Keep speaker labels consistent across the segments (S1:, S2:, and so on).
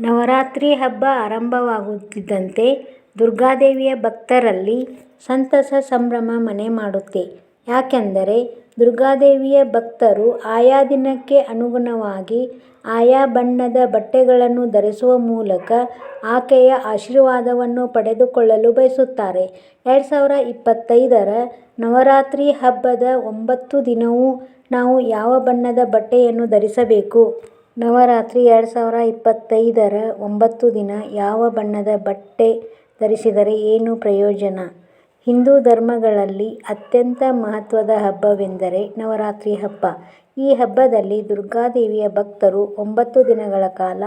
S1: ನವರಾತ್ರಿ ಹಬ್ಬ ಆರಂಭವಾಗುತ್ತಿದ್ದಂತೆ ದುರ್ಗಾದೇವಿಯ ಭಕ್ತರಲ್ಲಿ ಸಂತಸ ಸಂಭ್ರಮ ಮನೆ ಮಾಡುತ್ತೆ. ಯಾಕೆಂದರೆ ದುರ್ಗಾದೇವಿಯ ಭಕ್ತರು ಆಯಾ ದಿನಕ್ಕೆ ಅನುಗುಣವಾಗಿ ಆಯಾ ಬಣ್ಣದ ಬಟ್ಟೆಗಳನ್ನು ಧರಿಸುವ ಮೂಲಕ ಆಕೆಯ ಆಶೀರ್ವಾದವನ್ನು ಪಡೆದುಕೊಳ್ಳಲು ಬಯಸುತ್ತಾರೆ. ಎರಡು ಸಾವಿರ ಇಪ್ಪತ್ತೈದರ ನವರಾತ್ರಿ ಹಬ್ಬದ ಒಂಬತ್ತು ದಿನವೂ ನಾವು ಯಾವ ಬಣ್ಣದ ಬಟ್ಟೆಯನ್ನು ಧರಿಸಬೇಕು? ನವರಾತ್ರಿ ಎರಡು ಸಾವಿರ ಇಪ್ಪತ್ತೈದರ ಒಂಬತ್ತು ದಿನ ಯಾವ ಬಣ್ಣದ ಬಟ್ಟೆ ಧರಿಸಿದರೆ ಏನು ಪ್ರಯೋಜನ? ಹಿಂದೂ ಧರ್ಮಗಳಲ್ಲಿ ಅತ್ಯಂತ ಮಹತ್ವದ ಹಬ್ಬವೆಂದರೆ ನವರಾತ್ರಿ ಹಬ್ಬ. ಈ ಹಬ್ಬದಲ್ಲಿ ದುರ್ಗಾದೇವಿಯ ಭಕ್ತರು ಒಂಬತ್ತು ದಿನಗಳ ಕಾಲ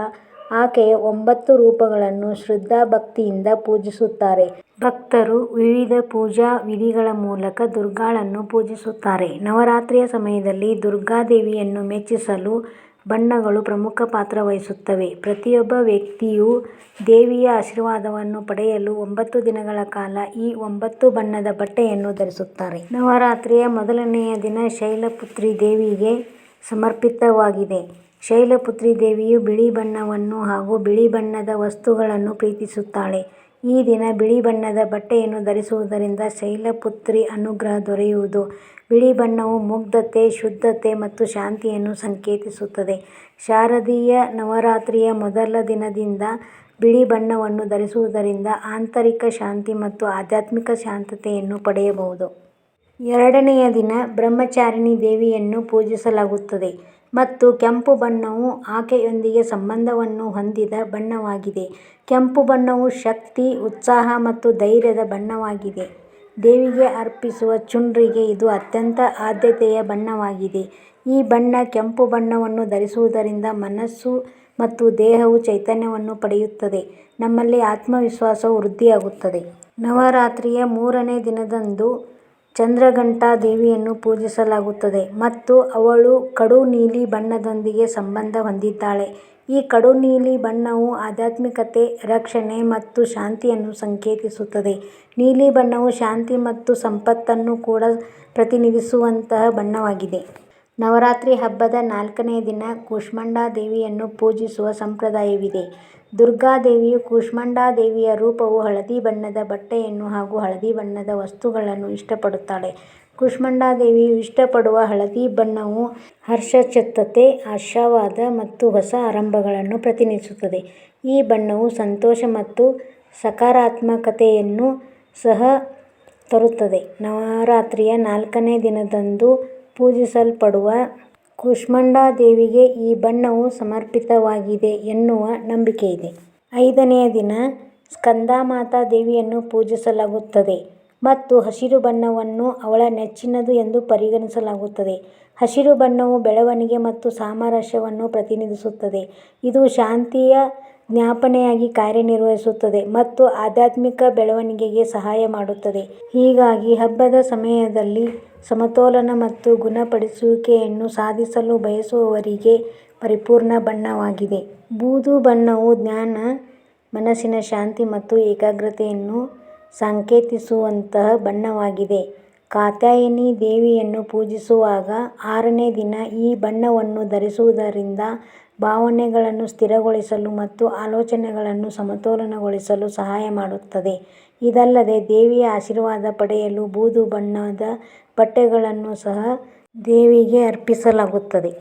S1: ಆಕೆಯ ಒಂಬತ್ತು ರೂಪಗಳನ್ನು ಶ್ರದ್ಧಾ ಭಕ್ತಿಯಿಂದ ಪೂಜಿಸುತ್ತಾರೆ. ಭಕ್ತರು ವಿವಿಧ ಪೂಜಾ ವಿಧಿಗಳ ಮೂಲಕ ದುರ್ಗಾಳನ್ನು ಪೂಜಿಸುತ್ತಾರೆ. ನವರಾತ್ರಿಯ ಸಮಯದಲ್ಲಿ ದುರ್ಗಾದೇವಿಯನ್ನು ಮೆಚ್ಚಿಸಲು ಬಣ್ಣಗಳು ಪ್ರಮುಖ ಪಾತ್ರ ವಹಿಸುತ್ತವೆ. ಪ್ರತಿಯೊಬ್ಬ ವ್ಯಕ್ತಿಯು ದೇವಿಯ ಆಶೀರ್ವಾದವನ್ನು ಪಡೆಯಲು ಒಂಬತ್ತು ದಿನಗಳ ಕಾಲ ಈ ಒಂಬತ್ತು ಬಣ್ಣದ ಬಟ್ಟೆಯನ್ನು ಧರಿಸುತ್ತಾರೆ. ನವರಾತ್ರಿಯ ಮೊದಲನೆಯ ದಿನ ಶೈಲಪುತ್ರಿ ದೇವಿಗೆ ಸಮರ್ಪಿತವಾಗಿದೆ. ಶೈಲಪುತ್ರಿ ದೇವಿಯು ಬಿಳಿ ಬಣ್ಣವನ್ನು ಹಾಗೂ ಬಿಳಿ ಬಣ್ಣದ ವಸ್ತುಗಳನ್ನು ಪ್ರೀತಿಸುತ್ತಾಳೆ. ಈ ದಿನ ಬಿಳಿ ಬಣ್ಣದ ಬಟ್ಟೆಯನ್ನು ಧರಿಸುವುದರಿಂದ ಶೈಲಪುತ್ರಿ ಅನುಗ್ರಹ ದೊರೆಯುವುದು. ಬಿಳಿ ಬಣ್ಣವು ಮುಗ್ಧತೆ, ಶುದ್ಧತೆ ಮತ್ತು ಶಾಂತಿಯನ್ನು ಸಂಕೇತಿಸುತ್ತದೆ. ಶಾರದೀಯ ನವರಾತ್ರಿಯ ಮೊದಲ ದಿನದಿಂದ ಬಿಳಿ ಬಣ್ಣವನ್ನು ಧರಿಸುವುದರಿಂದ ಆಂತರಿಕ ಶಾಂತಿ ಮತ್ತು ಆಧ್ಯಾತ್ಮಿಕ ಶಾಂತತೆಯನ್ನು ಪಡೆಯಬಹುದು. ಎರಡನೆಯ ದಿನ ಬ್ರಹ್ಮಚಾರಿಣಿ ದೇವಿಯನ್ನು ಪೂಜಿಸಲಾಗುತ್ತದೆ ಮತ್ತು ಕೆಂಪು ಬಣ್ಣವು ಆಕೆಯೊಂದಿಗೆ ಸಂಬಂಧವನ್ನು ಹೊಂದಿದ ಬಣ್ಣವಾಗಿದೆ. ಕೆಂಪು ಬಣ್ಣವು ಶಕ್ತಿ, ಉತ್ಸಾಹ ಮತ್ತು ಧೈರ್ಯದ ಬಣ್ಣವಾಗಿದೆ. ದೇವಿಗೆ ಅರ್ಪಿಸುವ ಚುಂಡ್ರಿಗೆ ಇದು ಅತ್ಯಂತ ಆದ್ಯತೆಯ ಬಣ್ಣವಾಗಿದೆ. ಈ ಬಣ್ಣ ಕೆಂಪು ಬಣ್ಣವನ್ನು ಧರಿಸುವುದರಿಂದ ಮನಸ್ಸು ಮತ್ತು ದೇಹವು ಚೈತನ್ಯವನ್ನು ಪಡೆಯುತ್ತದೆ, ನಮ್ಮಲ್ಲಿ ಆತ್ಮವಿಶ್ವಾಸವು ವೃದ್ಧಿಯಾಗುತ್ತದೆ. ನವರಾತ್ರಿಯ ಮೂರನೇ ದಿನದಂದು ಚಂದ್ರಘಂಟಾ ದೇವಿಯನ್ನು ಪೂಜಿಸಲಾಗುತ್ತದೆ ಮತ್ತು ಅವಳು ಕಡು ನೀಲಿ ಬಣ್ಣದೊಂದಿಗೆ ಸಂಬಂಧ ಹೊಂದಿದ್ದಾಳೆ. ಈ ಕಡು ನೀಲಿ ಬಣ್ಣವು ಆಧ್ಯಾತ್ಮಿಕತೆ, ರಕ್ಷಣೆ ಮತ್ತು ಶಾಂತಿಯನ್ನು ಸಂಕೇತಿಸುತ್ತದೆ. ನೀಲಿ ಬಣ್ಣವು ಶಾಂತಿ ಮತ್ತು ಸಂಪತ್ತನ್ನು ಕೂಡ ಪ್ರತಿನಿಧಿಸುವಂತಹ ಬಣ್ಣವಾಗಿದೆ. ನವರಾತ್ರಿ ಹಬ್ಬದ ನಾಲ್ಕನೇ ದಿನ ಕೂಷ್ಮಾಂಡಾ ದೇವಿಯನ್ನು ಪೂಜಿಸುವ ಸಂಪ್ರದಾಯವಿದೆ. ದುರ್ಗಾದೇವಿಯು ಕುಷ್ಮಂಡಾ ದೇವಿಯ ರೂಪವು ಹಳದಿ ಬಣ್ಣದ ಬಟ್ಟೆಯನ್ನು ಹಾಗೂ ಹಳದಿ ಬಣ್ಣದ ವಸ್ತುಗಳನ್ನು ಇಷ್ಟಪಡುತ್ತಾಳೆ. ಕುಷ್ಮಂಡಾ ದೇವಿಯು ಇಷ್ಟಪಡುವ ಹಳದಿ ಬಣ್ಣವು ಹರ್ಷಚತ್ತತೆ ಆಶಾವಾದ ಮತ್ತು ಹೊಸ ಆರಂಭಗಳನ್ನು ಪ್ರತಿನಿಧಿಸುತ್ತದೆ. ಈ ಬಣ್ಣವು ಸಂತೋಷ ಮತ್ತು ಸಕಾರಾತ್ಮಕತೆಯನ್ನು ಸಹ ತರುತ್ತದೆ. ನವರಾತ್ರಿಯ ನಾಲ್ಕನೇ ದಿನದಂದು ಪೂಜಿಸಲ್ಪಡುವ ಕೂಶ್ಮಾಂಡಾ ದೇವಿಗೆ ಈ ಬಣ್ಣವು ಸಮರ್ಪಿತವಾಗಿದೆ ಎನ್ನುವ ನಂಬಿಕೆ ಇದೆ ಐದನೆಯ ದಿನ ಸ್ಕಂದಮಾತಾ ದೇವಿಯನ್ನು ಪೂಜಿಸಲಾಗುತ್ತದೆ ಮತ್ತು ಹಸಿರು ಬಣ್ಣವನ್ನು ಅವಳ ನೆಚ್ಚಿನದು ಎಂದು ಪರಿಗಣಿಸಲಾಗುತ್ತದೆ. ಹಸಿರು ಬಣ್ಣವು ಬೆಳವಣಿಗೆ ಮತ್ತು ಸಾಮರಸ್ಯವನ್ನು ಪ್ರತಿನಿಧಿಸುತ್ತದೆ. ಇದು ಶಾಂತಿಯ ಜ್ಞಾಪನೆಯಾಗಿ ಕಾರ್ಯನಿರ್ವಹಿಸುತ್ತದೆ ಮತ್ತು ಆಧ್ಯಾತ್ಮಿಕ ಬೆಳವಣಿಗೆಗೆ ಸಹಾಯ ಮಾಡುತ್ತದೆ. ಹೀಗಾಗಿ ಹಬ್ಬದ ಸಮಯದಲ್ಲಿ ಸಮತೋಲನ ಮತ್ತು ಗುಣಪಡಿಸುವಿಕೆಯನ್ನು ಸಾಧಿಸಲು ಬಯಸುವವರಿಗೆ ಪರಿಪೂರ್ಣ ಬಣ್ಣವಾಗಿದೆ. ಬೂದು ಬಣ್ಣವು ಜ್ಞಾನ, ಮನಸ್ಸಿನ ಶಾಂತಿ ಮತ್ತು ಏಕಾಗ್ರತೆಯನ್ನು ಸಂಕೇತಿಸುವಂತಹ ಬಣ್ಣವಾಗಿದೆ. ಕಾತ್ಯಾಯನಿ ದೇವಿಯನ್ನು ಪೂಜಿಸುವಾಗ ಆರನೇ ದಿನ ಈ ಬಣ್ಣವನ್ನು ಧರಿಸುವುದರಿಂದ ಭಾವನೆಗಳನ್ನು ಸ್ಥಿರಗೊಳಿಸಲು ಮತ್ತು ಆಲೋಚನೆಗಳನ್ನು ಸಮತೋಲನಗೊಳಿಸಲು ಸಹಾಯ ಮಾಡುತ್ತದೆ. ಇದಲ್ಲದೆ ದೇವಿಯ ಆಶೀರ್ವಾದ ಪಡೆಯಲು ಬೂದು ಬಣ್ಣದ ಬಟ್ಟೆಗಳನ್ನು ಸಹ ದೇವಿಗೆ ಅರ್ಪಿಸಲಾಗುತ್ತದೆ.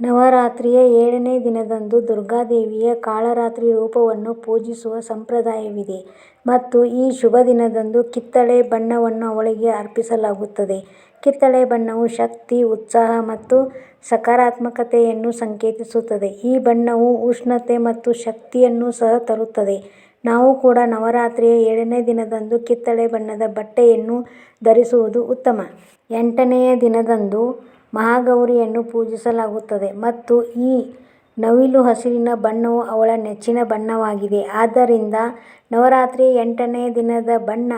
S1: ನವರಾತ್ರಿಯ ಏಳನೇ ದಿನದಂದು ದುರ್ಗಾದೇವಿಯ ಕಾಳರಾತ್ರಿ ರೂಪವನ್ನು ಪೂಜಿಸುವ ಸಂಪ್ರದಾಯವಿದೆ ಮತ್ತು ಈ ಶುಭ ದಿನದಂದು ಕಿತ್ತಳೆ ಬಣ್ಣವನ್ನು ಅವಳಿಗೆ ಅರ್ಪಿಸಲಾಗುತ್ತದೆ. ಕಿತ್ತಳೆ ಬಣ್ಣವು ಶಕ್ತಿ, ಉತ್ಸಾಹ ಮತ್ತು ಸಕಾರಾತ್ಮಕತೆಯನ್ನು ಸಂಕೇತಿಸುತ್ತದೆ. ಈ ಬಣ್ಣವು ಉಷ್ಣತೆ ಮತ್ತು ಶಕ್ತಿಯನ್ನು ಸಹ ತರುತ್ತದೆ. ನಾವು ಕೂಡ ನವರಾತ್ರಿಯ ಏಳನೇ ದಿನದಂದು ಕಿತ್ತಳೆ ಬಣ್ಣದ ಬಟ್ಟೆಯನ್ನು ಧರಿಸುವುದು ಉತ್ತಮ. ಎಂಟನೆಯ ದಿನದಂದು ಮಹಾಗೌರಿಯನ್ನು ಪೂಜಿಸಲಾಗುತ್ತದೆ ಮತ್ತು ಈ ನವಿಲು ಹಸಿರಿನ ಬಣ್ಣವು ಅವಳ ನೆಚ್ಚಿನ ಬಣ್ಣವಾಗಿದೆ. ಆದ್ದರಿಂದ ನವರಾತ್ರಿ ಎಂಟನೇ ದಿನದ ಬಣ್ಣ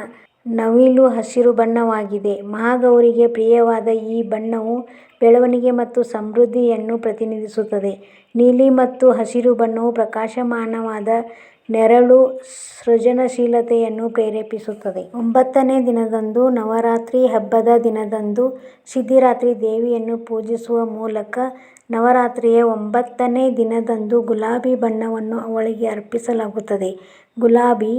S1: ನವಿಲು ಹಸಿರು ಬಣ್ಣವಾಗಿದೆ. ಮಹಾಗೌರಿಗೆ ಪ್ರಿಯವಾದ ಈ ಬಣ್ಣವು ಬೆಳವಣಿಗೆ ಮತ್ತು ಸಮೃದ್ಧಿಯನ್ನು ಪ್ರತಿನಿಧಿಸುತ್ತದೆ. ನೀಲಿ ಮತ್ತು ಹಸಿರು ಬಣ್ಣವು ಪ್ರಕಾಶಮಾನವಾದ ನೆರಳು ಸೃಜನಶೀಲತೆಯನ್ನು ಪ್ರೇರೇಪಿಸುತ್ತದೆ. ಒಂಬತ್ತನೇ ದಿನದಂದು ನವರಾತ್ರಿ ಹಬ್ಬದ ದಿನದಂದು ಸಿದ್ಧಿದಾತ್ರಿ ದೇವಿಯನ್ನು ಪೂಜಿಸುವ ಮೂಲಕ ನವರಾತ್ರಿಯ ಒಂಬತ್ತನೇ ದಿನದಂದು ಗುಲಾಬಿ ಬಣ್ಣವನ್ನು ಅವಳಿಗೆ ಅರ್ಪಿಸಲಾಗುತ್ತದೆ. ಗುಲಾಬಿ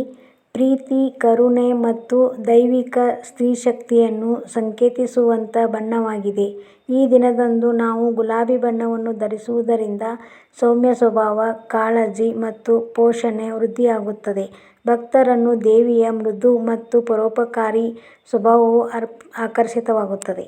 S1: ಪ್ರೀತಿ, ಕರುಣೆ ಮತ್ತು ದೈವಿಕ ಸ್ತ್ರೀಶಕ್ತಿಯನ್ನು ಸಂಕೇತಿಸುವಂಥ ಬಣ್ಣವಾಗಿದೆ. ಈ ದಿನದಂದು ನಾವು ಗುಲಾಬಿ ಬಣ್ಣವನ್ನು ಧರಿಸುವುದರಿಂದ ಸೌಮ್ಯ ಸ್ವಭಾವ, ಕಾಳಜಿ ಮತ್ತು ಪೋಷಣೆ ವೃದ್ಧಿಯಾಗುತ್ತದೆ. ಭಕ್ತರನ್ನು ದೇವಿಯ ಮೃದು ಮತ್ತು ಪರೋಪಕಾರಿ ಸ್ವಭಾವವು ಆಕರ್ಷಿತವಾಗುತ್ತದೆ.